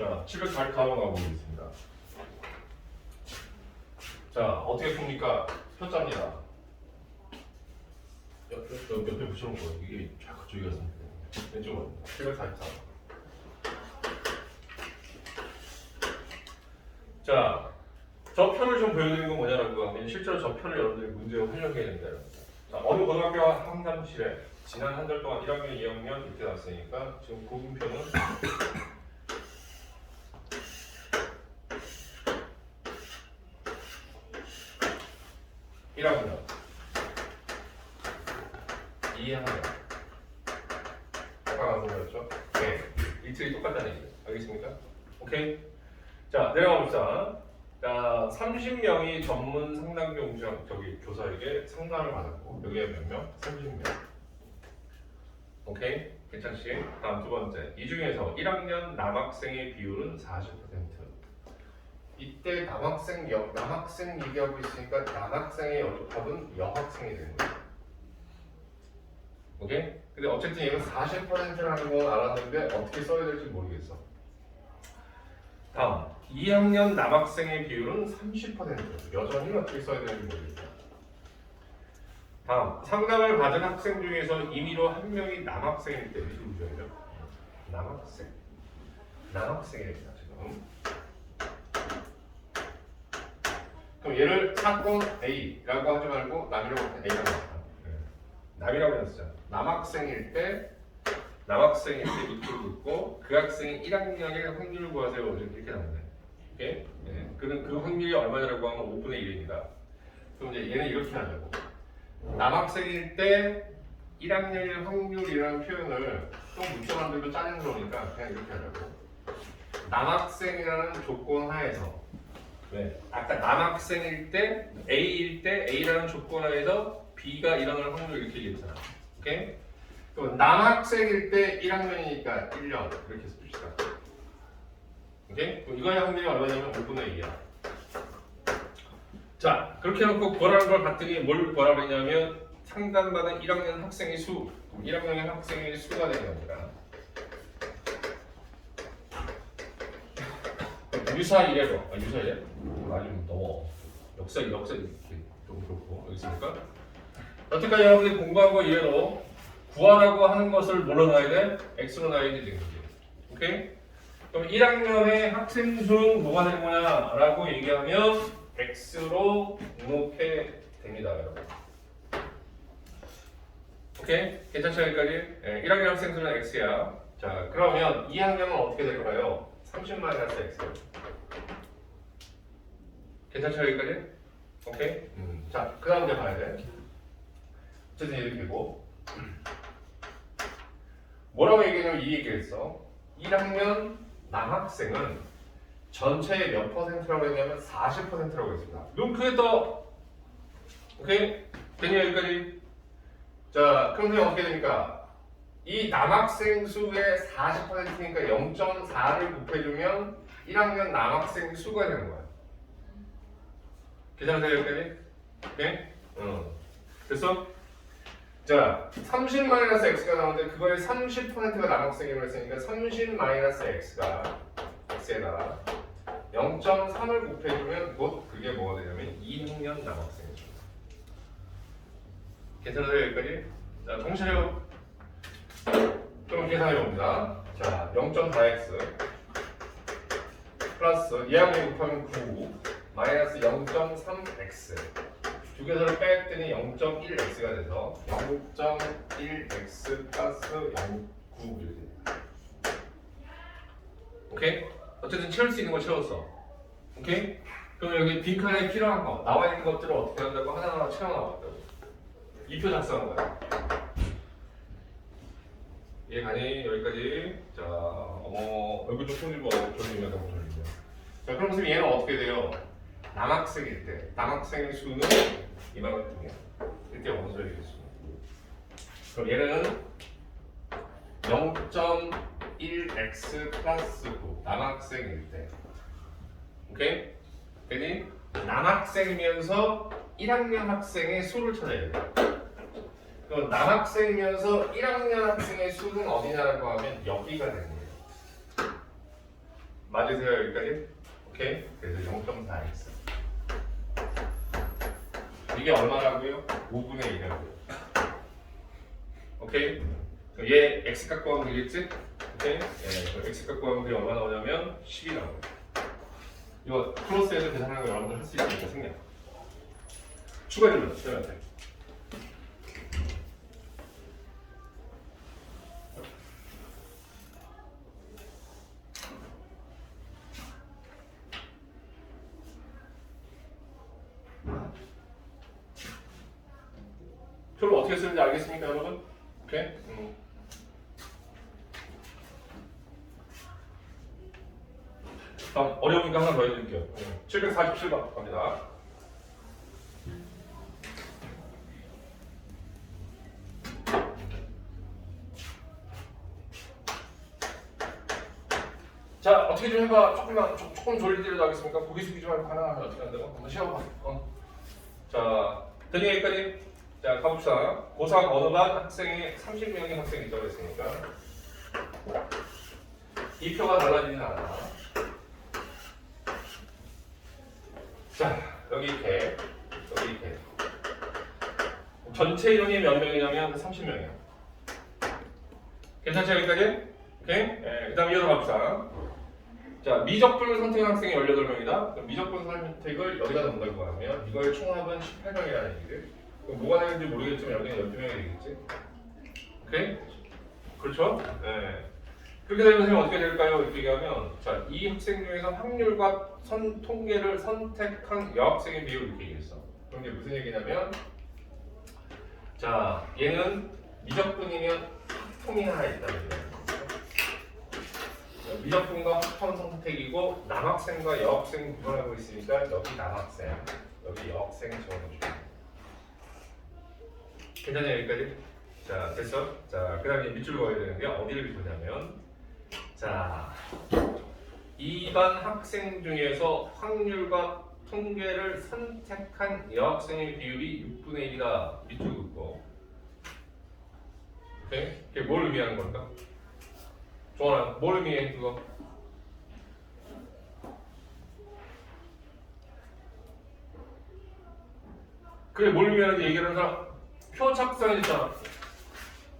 자, 704 가보겠습니다. 자, 어떻게 풉니까? 표자입니다. 옆에, 옆- 옆에 붙여놓은 거 이게 자꾸 저기 가서 왼쪽으로 744. 자, 저 편을 좀 보여드리는 건 뭐냐라고 하면 실제로 저 편을 여러분들이 문제에 활용해야 된다. 자, 어느 고등학교 상담실에 지난 한 달 동안 1학년, 2학년 이렇게 났으니까 지금 고분표는 일학년 2학년 아까 말씀드렸죠? 네 이틀이 똑같다는 얘기죠 알겠습니까? 오케이 자 내려가 봅시다 자 30명이 전문 상담 공장 저기 교사에게 상담을 받았고 여기에 몇 명? 30명 오케이 괜찮지? 다음 두 번째 이 중에서 1학년 남학생의 비율은 40% 이때 남학생 여, 남학생 얘기하고 있으니까 남학생의 여- 답은 여학생이 되는 거예요. 오케이? 근데 어쨌든 얘는 40%라는 건 알았는데 어떻게 써야 될지 모르겠어. 다음 2학년 남학생의 비율은 30% 여전히 어떻게 써야 되는지 모르겠다. 다음 상담을 받은 학생 중에서 임의로 한 명이 남학생일 때 이게 문제죠. 남학생 남학생이랍니다 지금. 그럼 얘를 사건 A라고 하지 말고 남이라고 하면 A라고 합니다. 남이라고 했었죠. 남학생일 때 남학생일 때 밑으로 긋고 그 학생이 1학년일 확률을 구하세요. 이렇게 나오네. 네. 그는 그 확률이 얼마냐라고 하면 5분의 1입니다. 그럼 이제 얘는 이렇게 하자고. 남학생일 때 1학년일 확률이라는 표현을 좀 묻혀 만들고 짜증스러우니까 그냥 이렇게 하자고. 남학생이라는 조건 하에서 왜? 아까 남학생일 때 A일 때 A라는 조건 하에서 B가 일어날 확률 이렇게 얘기했잖아. 오케이? 그럼 남학생일 때 1학년이니까 1년 이렇게 씁시다. 오케이? 이거의 확률이 얼마냐면 5분의 2야. 자, 그렇게 해놓고 구하라는 걸 봤더니 뭘 구하라고 했냐면 상담받은 1학년 학생의 수, 1학년 학생의 수가 되는 겁니다. 유사 이래로, 아, 유사 이래? 아니 너무 역사 역사 이렇게 좀 그렇고 있으니까 여태까지 여러분들이 공부한 거 이래로 구하라고 하는 것을 뭘로 놔야 돼? x로 놔야 되는 거지. 오케이? 그럼 1학년의 학생 수는 뭐가 되는 거냐 라고 얘기하면 x로 등록해 됩니다, 여러분. 오케이? 괜찮죠, 여기까지? 예, 1학년 학생 수는 x야. 자, 그러면 2학년은 어떻게 될까요? 30 마이너스 x. 괜찮죠, 여기까지? 오케이? 음. 자, 그 다음 이제 봐야 돼. 어쨌든 이렇게고. 뭐라고 얘기하냐면 이 얘기를 했어. 1학년 남학생은 전체의 몇 퍼센트라고 했냐면 40%라고 했습니다. 눈 크게 떠. 오케이? 되니 여기까지? 자, 그럼 이제 어떻게 됩니까? 이 남학생 수의 40%니까 0.4를 곱해주면 1학년 남학생 수가 되는 거야. 괜찮으세요, 여기까지? 오케이? 어. 됐어? 자, 30 마이너스 x가 나오는데 그거의 30%가 남학생이라고 했으니까 30 마이너스 x가 x에다가 0.3을 곱해주면 곧 그게 뭐가 되냐면 2학년 남학생이죠. 괜찮으세요, 여기까지? 자, 동시에요. 그럼 계산해 봅니다. 자, 0.4x 플러스 2학년 곱하면 9 마이너스 0.3x 두 개서를 뺐더니 0.1x가 돼서 0.1x 플러스 0.9 이렇게 됩니다. 오케이? 어쨌든 채울 수 있는 거 채웠어. 오케이? 그럼 여기 빈칸에 필요한 거 나와 있는 것들을 어떻게 한다고 하나하나 채워 나왔다고. 이표 작성한 거야. 이해 가니 여기까지. 자, 어머 얼굴 좀 손들고 졸리면 너무 졸리죠. 자, 그럼 선생님 얘는 어떻게 돼요? 남학생일 때 남학생의 수는 이만큼이야. 이때 원소리겠어. 그럼 얘는 0.1x 플러스 9 남학생일 때. 오케이? 되니 남학생이면서 1학년 학생의 수를 찾아야 돼. 그럼 남학생이면서 1학년 학생의 수는 어디냐라고 하면 여기가 되는 거예요. 맞으세요 여기까지? 오케이 그래서 0.4x 이게 얼마라고요? 5분의 1이라고요. 오케이? 얘 x 갖고 하면 되겠지? 오케이? 예, x 갖고 하면 그게 얼마 나오냐면 10이 나와요 이거 플러스에서 계산하는 거 여러분들 할 수 있으니까 생략. 추가 질문 쌤한테. 표를 어떻게 쓰는지 알겠습니까 여러분? 오케이? 음. 다음 어려우니까 하나 더 해드릴게요. 747번 갑니다. 자 어떻게 좀 해봐. 조금만 조, 조금 졸리더라도 하겠습니까? 고개 숙이지 말고 가능하면 어떻게 한다고? 한번 쉬어봐. 어. 자 되니 여기까지. 자 가봅시다. 고3 어느 반 학생이 30명의 학생이 있다고 했으니까 이 표가 달라지진 않아. 자, 여기 개, 여기 개. 전체 인원이 몇 명이냐면 30명이야. 괜찮죠, 여기까지? 오케이? 예, 그 다음 이어서 갑시다. 자, 미적분을 선택한 학생이 18명이다. 그럼 미적분 선택을 여기다 넣는다고 하면 이거의 총합은 18명이라는 얘기를. 그럼 뭐가 되는지 모르겠지만 여기는 12명이 되겠지? 오케이? 그렇죠? 예. 그렇게 되면 선생님 어떻게 될까요? 이렇게 얘기하면 자, 이 학생 중에서 확률과 선 통계를 선택한 여학생의 비율 이렇게 얘기했어. 그럼 이게 무슨 얘기냐면 자, 얘는 미적분이면 합통이 하나 있다는 거예요. 자, 미적분과 합통 선택이고 남학생과 여학생 구분하고 있으니까 여기 남학생, 여기 여학생 적어줘. 괜찮냐 여기까지? 자 됐어? 자 그다음에 밑줄 그어야 되는데 어디를 비추냐면 자 2반 학생 중에서 확률과 통계를 선택한 여학생의 비율이 6분의 1이다 밑줄 긋고 오케이? 그게 뭘 의미하는 걸까? 종원아 뭘 의미해 그거? 그게 뭘 의미하는지 얘기하는 사람 표 착성했잖아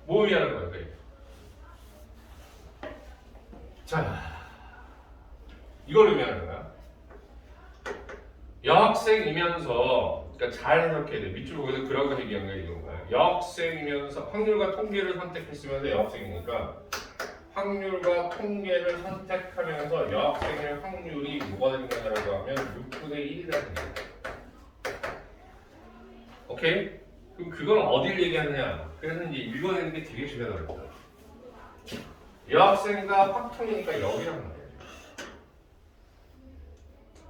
뭐 의미하는 거야 그게? 자 이걸 의미하는 거야. 여학생이면서 그러니까 잘 해석해야 돼. 밑줄 보고서 그라고 얘기한 거야 이런 거야. 여학생이면서 확률과 통계를 선택했으면서 여학생이니까 확률과 통계를 선택하면서 여학생의 확률이 뭐가 거냐라고 하면 6분의 1이라는 거야. 오케이? 그럼 그걸 어딜 얘기하느냐? 그래서 이제 읽어내는 게 되게 중요하다. 여학생과 확통이니까 여기란 말이야.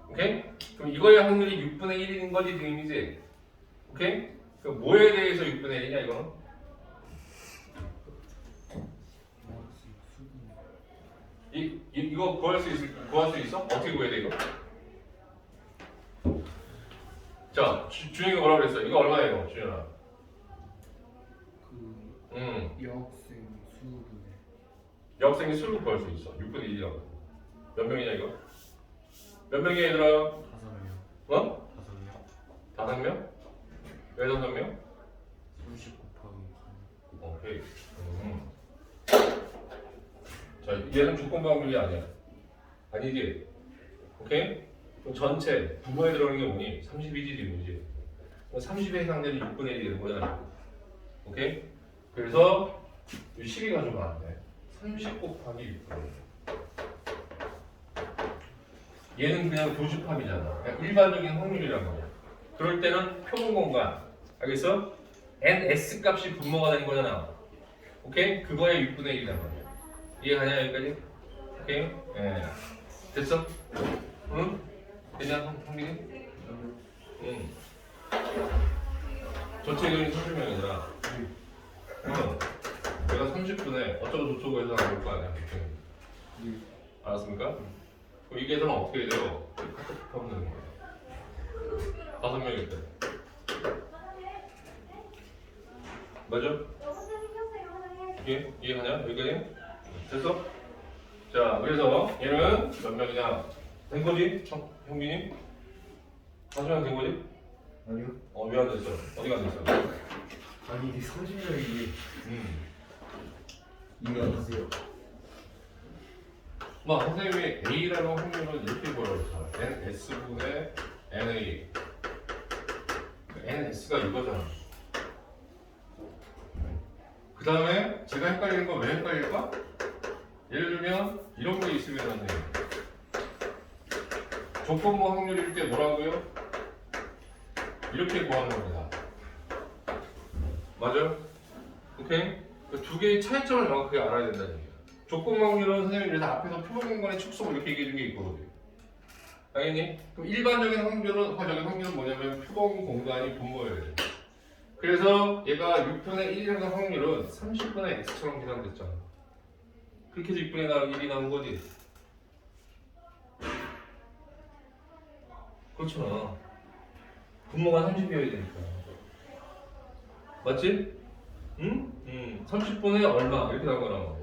오케이? 그럼 이거의 확률이 6분의 1인 거지 등이지? 오케이? 그럼 뭐에 대해서 6분의 1이냐 이거는? 이, 이 이거 구할 수 있, 구할 수 있어? 어떻게 구해야 돼 이거? 자, 주, 준이가 뭐라 그랬어? 이거 이거, 준현아? 그 음, 수분의 여학생이 수를 구할 수 있어. 6분의 1이라고. 몇 명이냐 이거? 몇 명이야 얘들아? 다섯 명, 어? 다섯 명, 다섯 명? 왜 다섯 명? 수십 곱하기 오케이. 음. 자, 얘는 조건 방법이 아니야. 아니지? 오케이? 그럼 전체 부모에 들어가는 게 뭐니? 30이지 지금이지. 30에 해당되는 6분의 1이 되는 거잖아. 오케이? 그래서 이 12가 좀 많네. 30 곱하기 6분의 1. 얘는 그냥 교집합이잖아. 그냥 일반적인 확률이란 말이야. 그럴 때는 표본 공간. 알겠어? ns 값이 분모가 되는 거잖아. 오케이? 그거의 6분의 1이란 말이야. 이해가냐 여기까지? 오케이? 예. 됐어? 응? 성- 성민이? 응. 전체 인원이 30명이잖아. 응. 내가 30분에 어쩌고 저쩌고 해서 나올 거 아니야. 네. 알았습니까? 그럼 이 계산은 어떻게 돼요? 카톡 하면 되는 거야. 다섯 명일 때. 선생님. 이해? 이해가냐? 여기까지? 됐어? 자, 6분의 1 곱하기 자, 그래서 얘는 몇 명이냐? 된 거지? 청, 형민이? 하수명 된 거지? 아니요. 어, 왜 안 됐어? 어디가 안 됐어? 아니 이게 30명이 음. 인간하세요. 뭐 선생님이 A라는 확률은 이렇게 보라고 했잖아. N S분의 NA. 그 NS가 이거잖아. 그 다음에 제가 헷갈리는 건 왜 헷갈릴까? 예를 들면 이런 거 있으면 조건부 확률일 때 뭐라고요? 이렇게 구하는 겁니다. 맞아요? 오케이? 그두 개의 차이점을 정확하게 알아야 된다는 얘기야. 조건 확률은 선생님이 그래서 앞에서 표본 공간의 축소를 이렇게 얘기해 준 게 있거든요. 당연히. 그럼 일반적인 확률은, 화적인 확률은 뭐냐면 표본 공간이 돼. 그래서 얘가 6분의 1이라는 확률은 30분의 x처럼 계산됐잖아. 그렇게 해서 6분의 1이 나온 거지. 그렇잖아. 분모가 30이어야 되니까. 맞지? 응? 응. 30분의 얼마 이렇게 말이야.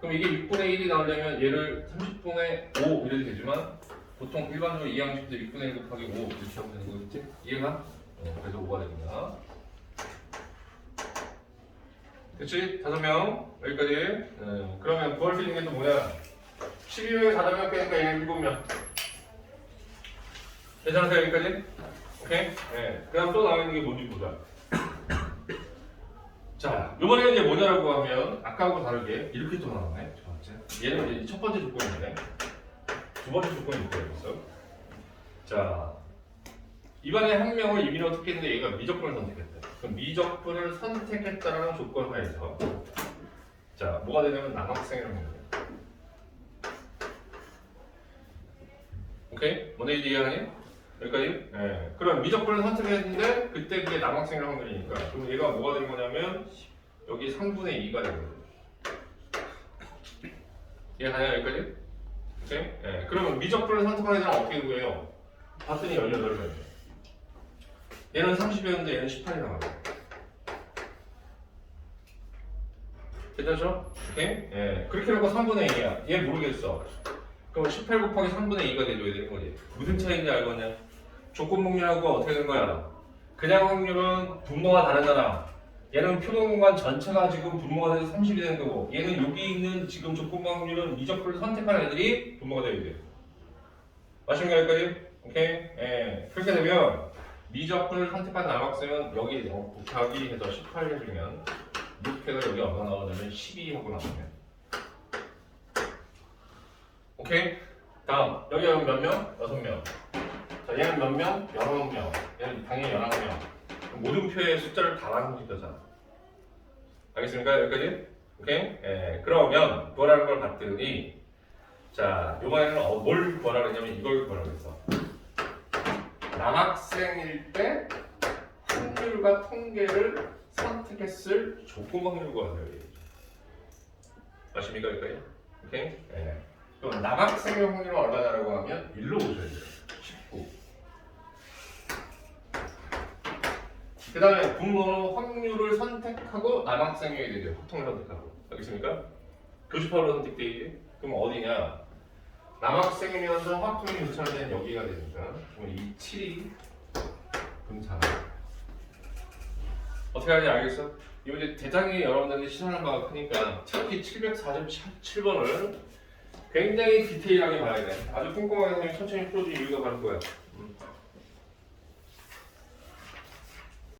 그럼 이게 6분의 1이 나오려면 얘를 30분의 5 이래도 되지만 보통 일반적으로 이항식도 6분의 1 곱하기 5 이렇게 하면 되는 거겠지? 이해가? 어, 그래서 5가 됩니다. 그치? 다섯 명 여기까지. 네. 그러면 구할 수 있는 게 또 뭐냐? 12명에 다섯 명 빼니까 얘는 7명. 괜찮으세요 여기까지? 오케이? 네. 그 다음 또 나와 있는 게 뭔지 보자. 자, 이번에는 이제 뭐냐라고 하면 아까하고 다르게 이렇게 또 나오네. 첫 번째. 얘는 이제 첫 번째 조건이네. 두 번째 조건이 이렇게 있어. 자, 이번에 한 명을 임의로 택했는데 얘가 미적분을 선택했다. 그럼 미적분을 선택했다라는 조건 하에서 자, 뭐가 되냐면 남학생이라는 거예요. 오케이? 뭔지 이해하니? 여기까지? 네. 그럼 미적분을 선택했는데 그때 그게 남학생이라는 확률이니까 그럼 얘가 뭐가 되는 거냐면 여기 3분의 2가 되는 거예요. 이해가냐 여기까지? 오케이? 네. 그러면 미적분을 선택하는 사람 어떻게 구해요? 봤더니 18명. 얘는 30이었는데 얘는 18이 나와요. 괜찮죠? 오케이? 예. 그렇게 하고 3분의 2야. 얘 모르겠어. 그럼 18 곱하기 3분의 2가 돼줘야 되는 거지. 무슨 차이인지 알겠냐? 조건 확률하고 어떻게 된 거야? 그냥 확률은 분모가 다르잖아. 얘는 표본 공간 전체가 지금 분모가 돼서 30이 되는 거고, 얘는 여기 있는 지금 조건 확률은 미적분을 선택한 애들이 분모가 돼야 돼. 맞습니까 여기까지? 오케이? 예. 그렇게 되면 미적분을 선택한 남학생은 여기 어, 곱하기 해서 18 해주면 6회가 여기 얼마 나오냐면 12 하고 나오면 오케이? 다음 여기 몇 명? 여섯 명. 자 얘는 몇 명? 여섯 명. 얘는 당연히 열한 명. 모든 표의 숫자를 다 나누는 거잖아. 알겠습니까? 여기까지? 오케이? 예. 그러면 구하라는 걸 봤더니 자 이번에는 어, 뭘 구하라 그랬냐면 이걸 구하라 그랬어. 남학생일 때 확률과 통계를 선택했을 조건 확률 구하세요. 아십니까 여기까지? 오케이? 예. 그럼 남학생의 확률은 얼마냐라고 하면 1로 보셔야 돼요. 19. 그 다음에 분모는 확률을 선택하고 남학생이 되죠. 보통을 선택하고. 알겠습니까? 교집합으로 선택되지. 그럼 어디냐? 남학생이면서 화통이 분차는 여기가 되니까 그럼 이 7이 분차. 어떻게 하는지 알겠어? 이거 이제 대장이 여러분들이 시선을 바가 크니까 특히 747번을 굉장히 디테일하게 봐야 돼. 아주 꼼꼼하게 천천히 풀어준 이유가 바로 그거야. 음.